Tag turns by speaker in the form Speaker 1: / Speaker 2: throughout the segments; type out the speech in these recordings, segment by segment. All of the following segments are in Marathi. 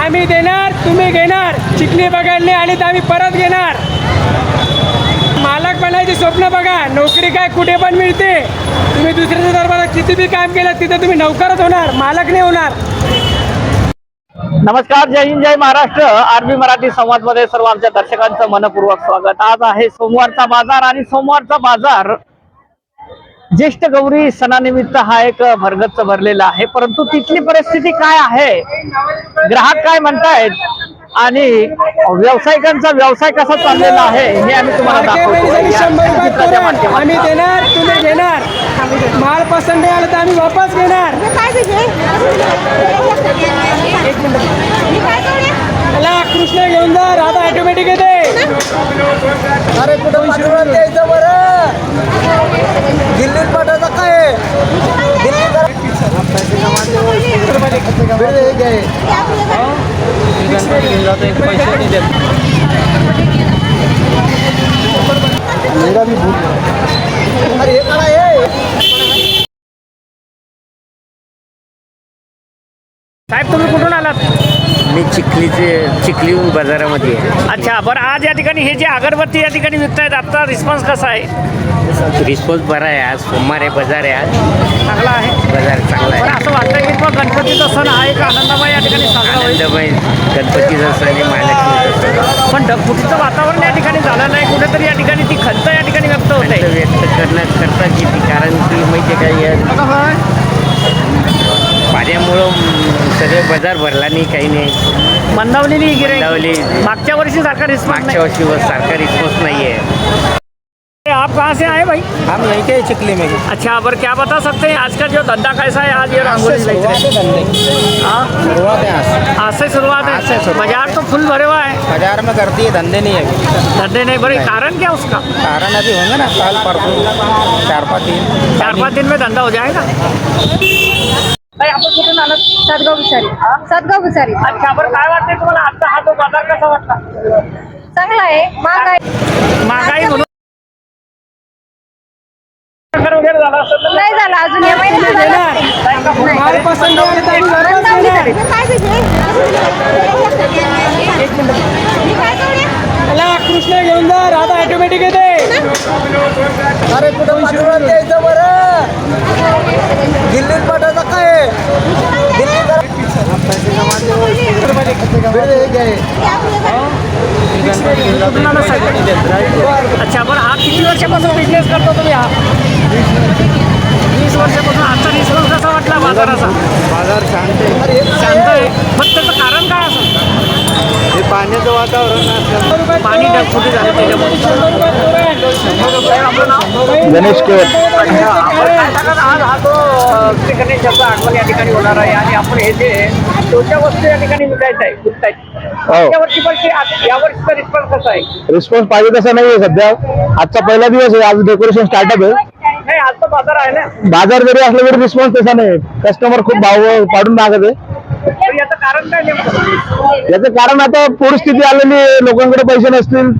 Speaker 1: आम्ही देणार तुम्ही घेणार चिखली बघायला आणि तर आम्ही परत घेणार. मालक बनायची स्वप्न बघा नोकरी काय कुठे पण मिळते. तुम्ही दुसऱ्याच्या दरबारात किती बी काम केलं तिथे तुम्ही नौकरच होणार मालक नाही होणार.
Speaker 2: नमस्कार जय हिंद जय महाराष्ट्र. आरबी मराठी संवादमध्ये सर्व आमच्या दर्शकांचं मनपूर्वक स्वागत. आज आहे सोमवारचा बाजार आणि सोमवारचा बाजार ज्येष्ठ गौरी सणानिमित्त हा एक भरगच्च भरलेला आहे. परंतु तिथली परिस्थिती काय आहे? ग्राहक काय म्हणतायत? आणि व्यावसायिकांचा व्यवसाय कसा चाललेला आहे हे आम्ही तुम्हाला दाखवतो.
Speaker 1: आम्ही देणार तुम्ही घेणार. माल पसंत नाही आला तर आम्ही वापस घेणार चला कृष्ण घेऊन जा राधा ऑटोमॅटिक येते
Speaker 3: अरे कुठं पाठवून द्यायचं बरं दिल्लीत पाठवायचं काय आहे? दिल्लीत जरा- बिल हे घे. हे आहे
Speaker 2: साहेब तुम्ही कुठून आलात?
Speaker 4: मी चिखलीचे चिखली बाजारामध्ये आहे.
Speaker 2: अच्छा बरं आज या ठिकाणी हे जे अगरबत्ती या ठिकाणी विकतायत आता रिस्पॉन्स कसा आहे?
Speaker 4: रिस्पॉन्स बरा आहे आज. सोमवार आहे बाजार आहे आज.
Speaker 2: चांगला आहे.
Speaker 4: बाजार चांगला आहे.
Speaker 2: असं वाटतं की गणपतीचा सण हा एक आनंदमय या ठिकाणी साजरा होईल
Speaker 4: आनंदमय गणपतीचा सण आहे महालक्ष्मीचा सण
Speaker 2: पण ढगफुटीचं वातावरण या ठिकाणी झालं नाही कुठेतरी या ठिकाणी ती खंत या ठिकाणी व्यक्त होत आहे.
Speaker 4: व्यक्त करण्यात करता येते कारण की माहिती आहे का या पाण्यामुळं सगळे बाजार भरला नाही काही नाही.
Speaker 2: मंदावलेली ही गिऱ्हाईक.
Speaker 4: मंदावली.
Speaker 2: मागच्या वर्षी सारखा रिस्पॉन्स
Speaker 4: मागच्या वर्षी सारखा रिस्पॉन्स नाही आहे
Speaker 2: आप कहाँ से आए भाई?
Speaker 3: हम नहीं के चिकली में।
Speaker 2: अच्छा पर क्या बता सकते हैं आज का जो धंधा कैसा है? आज ये रंगोली हैं
Speaker 3: धंधे
Speaker 2: हाँ?
Speaker 3: शुरुआत है आज
Speaker 2: से। शुरुआत है? बाज़ार तो फुल भरे हुआ है।
Speaker 3: बाज़ार में करती है धंधे नहीं है।
Speaker 2: धंधे नहीं भरे कारण क्या उसका?
Speaker 3: कारण अभी होंगे ना साल परसों चार पाँच दिन।
Speaker 2: चार पाँच दिन में धंधा हो जाएगा? भाई आपण कुठून
Speaker 5: सातगाव विचारी सातगाव विचारी
Speaker 2: अच्छा बरं काय वाटतंय तुम्हाला? आजचा हा जो बाज़ार कसा वाटला?
Speaker 5: चांगला आहे महाग आहे
Speaker 2: महागाई प्रकार वगैरे झाला असेल तर
Speaker 5: नाही झाला अजून या महिन्यात झाला नाही.
Speaker 1: माल पसंत नाही आला तर आम्ही वापस
Speaker 5: मंदावली
Speaker 1: घेणार.
Speaker 5: झाली. काय पाहिजे?
Speaker 1: चला कृष्ण घेऊन जा राधा ऑटोमॅटिक येते.
Speaker 3: अरे कुठं पाठवून द्यायचं बरं? दिल्लीत पाठवायचं काय? दिल्लीत जरा- बिल हे घे.
Speaker 2: कुठून आला साहेब? अच्छा बरं हा किती वर्षापासून बिझनेस करतो तुम्ही हा? वीस वर्षापासून आजचा रिस्पॉन्स कसा वाटला बाजाराचा?
Speaker 3: बाजार शांत आहे. हे
Speaker 2: शांत
Speaker 3: आहे?
Speaker 2: पण त्याचं कारण काय असं?
Speaker 3: हे पाण्याचं वातावरण
Speaker 2: पाणी ढगफुटी झालं त्याच्यामुळे?
Speaker 3: गणेश केवळ
Speaker 2: आज हा. श्री गणेशाचा आगमन या ठिकाणी होणार आहे आणि आपण हे. जे छोट्या वस्तू या ठिकाणी विकायचं आहे विकतायत या वर्षी पण या वर्षीचा रिस्पॉन्स
Speaker 6: पाहिजे तसा नाहीये सध्या. आजचा पहिला दिवस आहे आज डेकोरेशन स्टार्टअप आहे.
Speaker 2: बाजार आहे ना.
Speaker 6: बाजार जरी असला तरी रिस्पॉन्स तसा नाही कस्टमर खूप भाव पाडून मागत आहे.
Speaker 2: याचं कारण काय नेमकं?
Speaker 6: याचं कारण आता परिस्थिती आलेली लोकांकडे पैसे नसतील.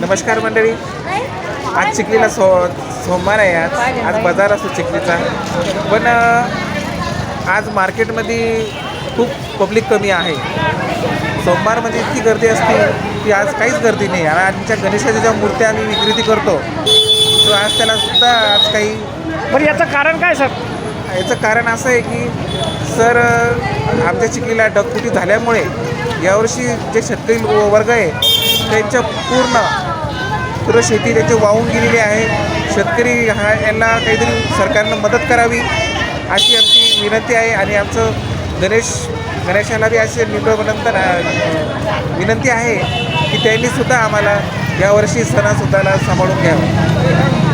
Speaker 7: नमस्कार मंडळी. आज चिखलीला सो सोमवार आहे आज. आज बाजार असतो चिखलीचा. पण आज मार्केटमध्ये खूप पब्लिक कमी आहे. सोमवारमध्ये इतकी गर्दी असते की आज काहीच गर्दी नाही. आणि आमच्या गणेशाच्या ज्या मूर्त्या आम्ही विक्रेती करतो तो आज त्याला सुद्धा आज काही
Speaker 2: बरं याचं कारण काय सर?
Speaker 7: याचं कारण असं आहे की सर आमच्या चिखलीला डगफुटी झाल्यामुळे यावर्षी जे शेतकरी वर्ग आहे त्यांच्या पूर्ण पूर्ण शेती त्याची वाहून गेलेली आहे. शेतकरी हा यांना काहीतरी सरकारनं मदत करावी अशी आमची विनंती आहे आणि आमचं गणेश गणेशाला बी असे निरोपनंतर विनंती आहे की त्यांनी सुद्धा आम्हाला यावर्षी सणासुद्धाला सांभाळून घ्यावं.